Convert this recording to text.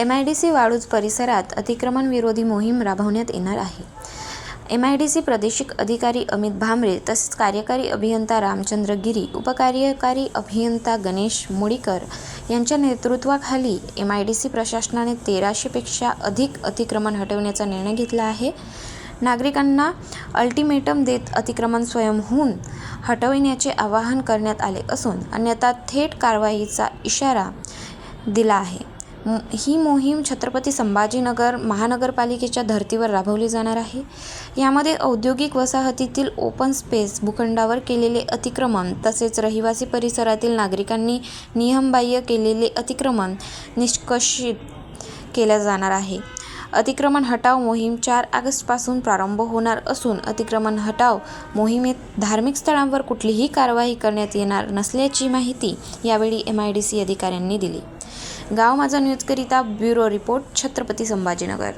M I D C Waluj परिसरात अतिक्रमण विरोधी मोहीम राबवण्यात येणार आहे. एम आय डी सी प्रादेशिक अधिकारी अमित भांबरे तसेच कार्यकारी अभियंता रामचंद्र गिरी उपकार्यकारी अभियंता गणेश मुडीकर यांच्या नेतृत्वाखाली एम आय डी सी प्रशासनाने तेराशेपेक्षा अधिक अतिक्रमण हटवण्याचा निर्णय घेतला आहे. नागरिकांना अल्टिमेटम देत अतिक्रमण स्वयंहून हटविण्याचे आवाहन करण्यात आले असून अन्यथा थेट कारवाईचा इशारा दिला आहे. ही मोहीम छत्रपती संभाजीनगर महानगरपालिकेच्या धर्तीवर राबवली जाणार आहे. यामध्ये औद्योगिक वसाहतीतील ओपन स्पेस भूखंडावर केलेले अतिक्रमण तसेच रहिवासी परिसरातील नागरिकांनी नियमबाह्य केलेले अतिक्रमण निष्कर्षित केल्या जाणार आहे. अतिक्रमण हटाव मोहीम चार ऑगस्टपासून प्रारंभ होणार असून अतिक्रमण हटाव मोहिमेत धार्मिक स्थळांवर कुठलीही कारवाई करण्यात येणार नसल्याची माहिती यावेळी एम आय डी सी अधिकाऱ्यांनी दिली. गाव माझा न्यूजकरिता ब्युरो रिपोर्ट छत्रपती संभाजीनगर.